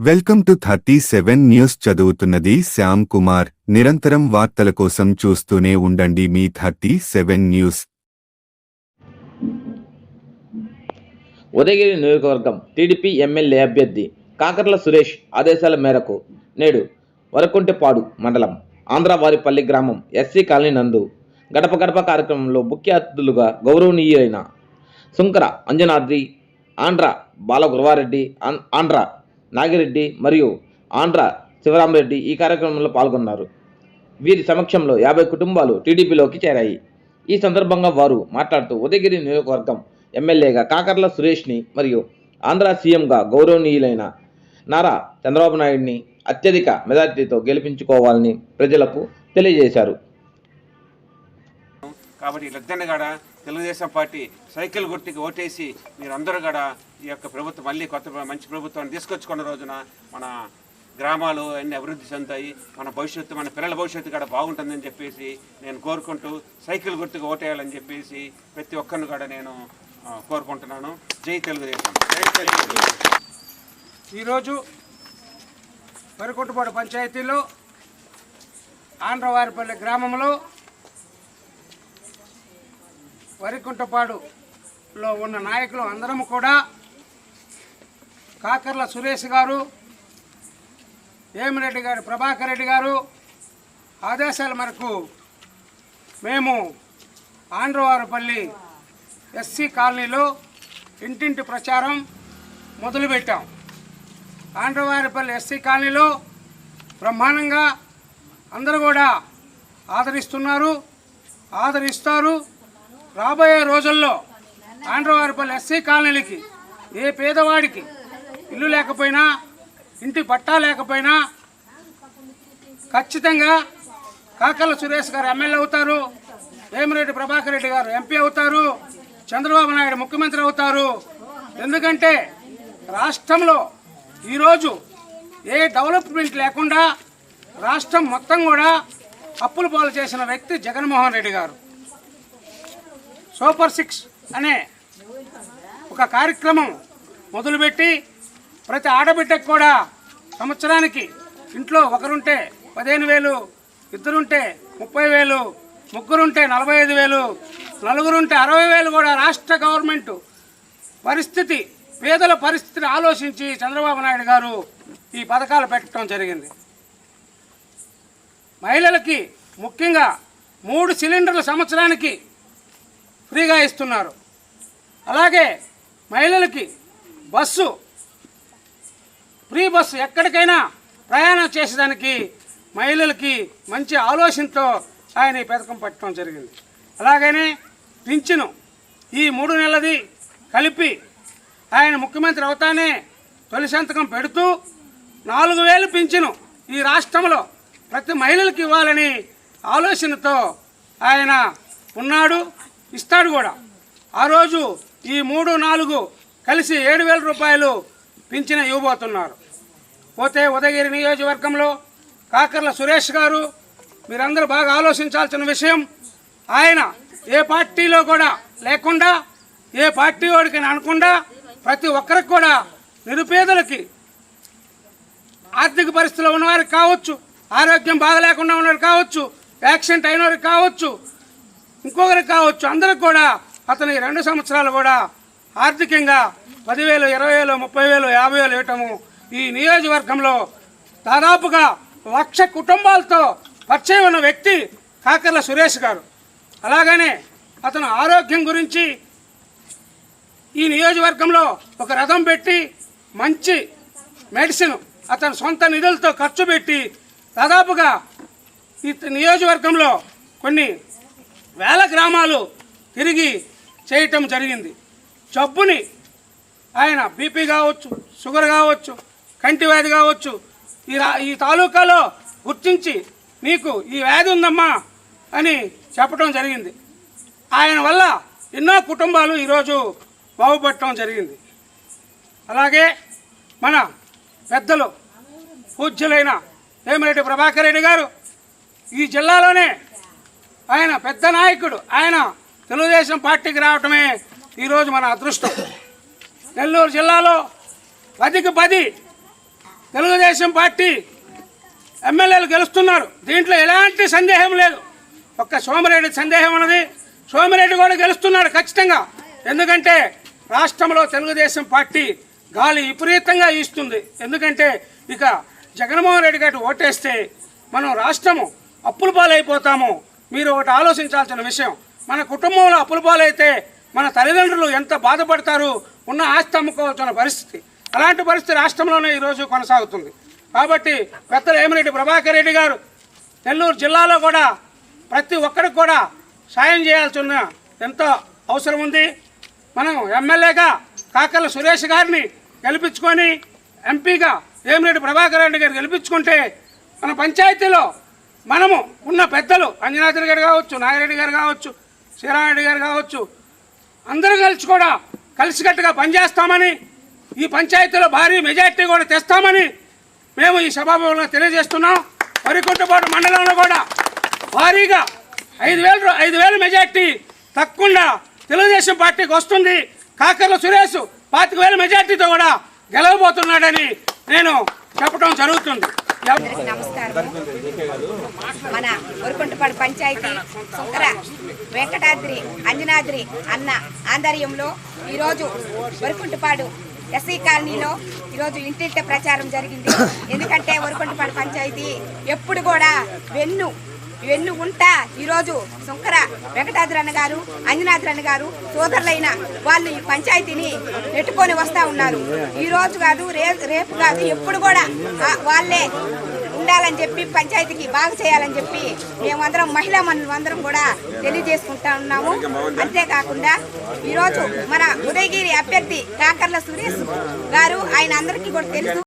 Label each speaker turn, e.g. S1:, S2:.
S1: Welcome to thirty seven news చదువుతున్నది శ్యామ్ కుమార్. నిరంతరం వార్తల కోసం చూస్తూనే ఉండండి మీ థర్టీ సెవెన్ న్యూస్.
S2: ఉదయగిరి నియోజకవర్గం టీడీపీ ఎమ్మెల్యే అభ్యర్థి కాకర్ల సురేష్ ఆదేశాల మేరకు నేడు వరకుంటిపాడు మండలం ఆంధ్రవారిపల్లి గ్రామం ఎస్సీ కాలనీ నందు గడప గడప కార్యక్రమంలో ముఖ్య అతిథులుగా గౌరవనీయులైన సుంకర అంజనాద్రి ఆంధ్ర బాలగురవారెడ్డి ఆన్- ఆంధ్ర నాగిరెడ్డి మరియు ఆంధ్ర శివరామరెడ్డి ఈ కార్యక్రమంలో పాల్గొన్నారు. వీరి సమక్షంలో యాభై కుటుంబాలు టీడీపీలోకి చేరాయి. ఈ సందర్భంగా వారు మాట్లాడుతూ ఉదయగిరి నియోజకవర్గం ఎమ్మెల్యేగా కాకర్ల సురేష్ని మరియు ఆంధ్ర సీఎంగా గౌరవనీయులైన నారా చంద్రబాబు నాయుడిని అత్యధిక మెజార్టీతో గెలిపించుకోవాలని ప్రజలకు తెలియజేశారు.
S3: కాబట్టి వీళ్ళిద్దరిని కూడా తెలుగుదేశం పార్టీ సైకిల్ గుర్తుకి ఓటేసి మీరందరూ కూడా ఈ యొక్క ప్రభుత్వం మళ్ళీ కొత్త మంచి ప్రభుత్వాన్ని తీసుకొచ్చుకున్న రోజున మన గ్రామాలు అన్ని అభివృద్ధి చెందుతాయి. మన భవిష్యత్తు మన పిల్లల భవిష్యత్తు కూడా బాగుంటుందని చెప్పేసి నేను కోరుకుంటూ సైకిల్ గుర్తుకు ఓటేయాలని చెప్పేసి ప్రతి ఒక్కరిని కూడా నేను కోరుకుంటున్నాను. జై తెలుగుదేశం.
S4: ఈరోజు పరికొట్టుపాడు పంచాయతీలో ఆంధ్రవారిపల్లి గ్రామంలో వరికుంటపాడులో ఉన్న నాయకులు అందరం కూడా కాకర్ల సురేష్ గారు ఏమిరెడ్డి గారు ప్రభాకర్ రెడ్డి గారు ఆదేశాల మేరకు మేము ఆంధ్రవారపల్లి ఎస్సీ కాలనీలో ఇంటింటి ప్రచారం మొదలుపెట్టాం. ఆంధ్రవారిపల్లి ఎస్సీ కాలనీలో బ్రహ్మాండంగా అందరూ కూడా ఆదరిస్తున్నారు ఆదరిస్తారు. రాబోయే రోజుల్లో ఆంధ్రవారిపల్లి ఎస్సీ కాలనీలకి ఏ పేదవాడికి ఇల్లు లేకపోయినా ఇంటి పట్టా లేకపోయినా ఖచ్చితంగా కాకల సురేష్ గారు ఎమ్మెల్యే అవుతారు వేమిరెడ్డి ప్రభాకర్ రెడ్డి గారు ఎంపీ అవుతారు చంద్రబాబు నాయుడు ముఖ్యమంత్రి అవుతారు. ఎందుకంటే రాష్ట్రంలో ఈరోజు ఏ డెవలప్మెంట్ లేకుండా రాష్ట్రం మొత్తం కూడా అప్పులు పాలు చేసిన వ్యక్తి జగన్మోహన్ రెడ్డి గారు. సూపర్ సిక్స్ అనే ఒక కార్యక్రమం మొదలుపెట్టి ప్రతి ఆడబిడ్డకు కూడా సంవత్సరానికి ఇంట్లో ఒకరుంటే పదిహేను వేలు ఇద్దరుంటే ముప్పై వేలు ముగ్గురుంటే నలభై ఐదు వేలు నలుగురుంటే అరవై వేలు కూడా రాష్ట్ర గవర్నమెంట్ పరిస్థితి పేదల పరిస్థితిని ఆలోచించి చంద్రబాబు నాయుడు గారు ఈ పథకాలు పెట్టడం జరిగింది. మహిళలకి ముఖ్యంగా మూడు సిలిండర్లు సంవత్సరానికి ఫ్రీగా ఇస్తున్నారు. అలాగే మహిళలకి బస్సు ఫ్రీ బస్సు ఎక్కడికైనా ప్రయాణం చేసేదానికి మహిళలకి మంచి ఆలోచనతో ఆయన ఈ పథకం పెట్టడం జరిగింది. అలాగనే పింఛను ఈ మూడు నెలది కలిపి ఆయన ముఖ్యమంత్రి అవుతానే తొలి సంతకం పెడుతూ నాలుగు వేలు పింఛను ఈ రాష్ట్రంలో ప్రతి మహిళలకు ఇవ్వాలని ఆలోచనతో ఆయన ఉన్నాడు. ఇస్తాడు కూడా. ఆ రోజు ఈ మూడు నాలుగు కలిసి ఏడు వేల రూపాయలు పింఛన ఇవ్వబోతున్నారు పోతే ఉదయగిరి నియోజకవర్గంలో కాకర్ల సురేష్ గారు మీరందరూ బాగా ఆలోచించాల్సిన విషయం ఆయన ఏ పార్టీలో కూడా లేకుండా ఏ పార్టీ వాడికి అనకుండా ప్రతి ఒక్కరికి కూడా నిరుపేదలకి ఆర్థిక పరిస్థితిలో ఉన్నవారికి కావచ్చు ఆరోగ్యం బాగలేకుండా ఉన్నవారు కావచ్చు యాక్సిడెంట్ అయిన వారికి కావచ్చు ఇంకొకరికి కావచ్చు అందరికి కూడా అతని రెండు సంవత్సరాలు కూడా ఆర్థికంగా పదివేలు ఇరవై వేలు ముప్పై వేలు యాభై వేలు ఇవ్వటము ఈ నియోజకవర్గంలో దాదాపుగా లక్ష కుటుంబాలతో పరిచయం ఉన్న వ్యక్తి కాకర్ల సురేష్ గారు. అలాగనే అతను ఆరోగ్యం గురించి ఈ నియోజకవర్గంలో ఒక రథం పెట్టి మంచి మెడిసిన్ అతని సొంత నిధులతో ఖర్చు పెట్టి దాదాపుగా ఈ నియోజకవర్గంలో కొన్ని వేల గ్రామాలు తిరిగి చేయటం జరిగింది. జబ్బుని ఆయన బీపీ కావచ్చు షుగర్ కావచ్చు కంటి వ్యాధి కావచ్చు ఈ ఈ తాలూకాలో గుర్తించి మీకు ఈ వ్యాధి ఉందమ్మా అని చెప్పడం జరిగింది. ఆయన వల్ల ఎన్నో కుటుంబాలు ఈరోజు బాగుపడటం జరిగింది. అలాగే మన పెద్దలు పూజ్యులైన వేమిరెడ్డి ప్రభాకర్ రెడ్డి గారు ఈ జిల్లాలోనే ఆయన పెద్ద నాయకుడు. ఆయన తెలుగుదేశం పార్టీకి రావటమే ఈరోజు మన అదృష్టం. నెల్లూరు జిల్లాలో పదికి పది తెలుగుదేశం పార్టీ ఎమ్మెల్యేలు గెలుస్తున్నారు. దీంట్లో ఎలాంటి సందేహం లేదు. ఒక్క సోమిరెడ్డి సందేహం ఉన్నది. సోమిరెడ్డి కూడా గెలుస్తున్నాడు ఖచ్చితంగా. ఎందుకంటే రాష్ట్రంలో తెలుగుదేశం పార్టీ గాలి విపరీతంగా ఈస్తుంది ఎందుకంటే ఇక జగన్మోహన్ రెడ్డి గారికి ఓటేస్తే మనం రాష్ట్రము అప్పుల పాలైపోతాము. మీరు ఒకటి ఆలోచించాల్సిన విషయం. మన కుటుంబంలో అప్పుల పాలైతే మన తల్లిదండ్రులు ఎంత బాధపడతారు ఉన్న ఆస్తి అమ్ముకోవాల్సిన పరిస్థితి. అలాంటి పరిస్థితి రాష్ట్రంలోనే ఈరోజు కొనసాగుతుంది. కాబట్టి పెద్దలు ఏమిరెడ్డి ప్రభాకర్ రెడ్డి గారు నెల్లూరు జిల్లాలో కూడా ప్రతి ఒక్కరికి కూడా సాయం చేయాల్సిన ఎంతో అవసరం ఉంది. మనం ఎమ్మెల్యేగా కాకర్ల సురేష్ గారిని గెలిపించుకొని ఎంపీగా వేమిరెడ్డి ప్రభాకర్ రెడ్డి గారు గెలిపించుకుంటే మన పంచాయతీలో మనము ఉన్న పెద్దలు అంజనాథులు గారు కావచ్చు నాగిరెడ్డి గారు కావచ్చు శ్రీరామరెడ్డి గారు కావచ్చు అందరూ కలిసి కూడా కలిసికట్టుగా పనిచేస్తామని ఈ పంచాయతీలో భారీ మెజార్టీ కూడా తెస్తామని మేము ఈ సభాభవనంలో తెలియజేస్తున్నాం. వరికుంటపాటు మండలంలో కూడా భారీగా ఐదు వేలు ఐదు వేల మెజార్టీ తక్కువ తెలుగుదేశం పార్టీకి వస్తుంది. కాకర్ల సురేష్ పాతిక వేల మెజార్టీతో కూడా గెలవబోతున్నాడని నేను చెప్పడం జరుగుతుంది.
S5: నమస్కారం. మన ఉరుకుంటపాడు పంచాయతీ సుంకర వెంకటాద్రి అంజనాద్రి అన్న ఆంధ్వర్యంలో ఈరోజు వరకుంటపాడు ఎస్సీ కాలనీలో ఈరోజు ఇంటింట ప్రచారం జరిగింది. ఎందుకంటే వరకుంటపాడు పంచాయతీ ఎప్పుడు కూడా వెన్ను ఇవన్నీ ఉంటా ఈరోజు శంకర వెంకటాద్రన్న గారు అంజనాద్రన్న గారు సోదరులైన వాళ్ళు ఈ పంచాయతీని నెట్టుకొని వస్తా ఉన్నారు. ఈరోజు కాదు రేపు కాదు ఎప్పుడు కూడా వాళ్ళే ఉండాలని చెప్పి పంచాయతీకి బాగా చేయాలని చెప్పి మేమందరం మహిళా మనులు అందరం కూడా తెలియజేసుకుంటా ఉన్నాము. అంతేకాకుండా ఈరోజు మన ఉదయగిరి అభ్యర్థి కాకర్ల సురేష్ గారు ఆయన అందరికీ కూడా తెలుసు.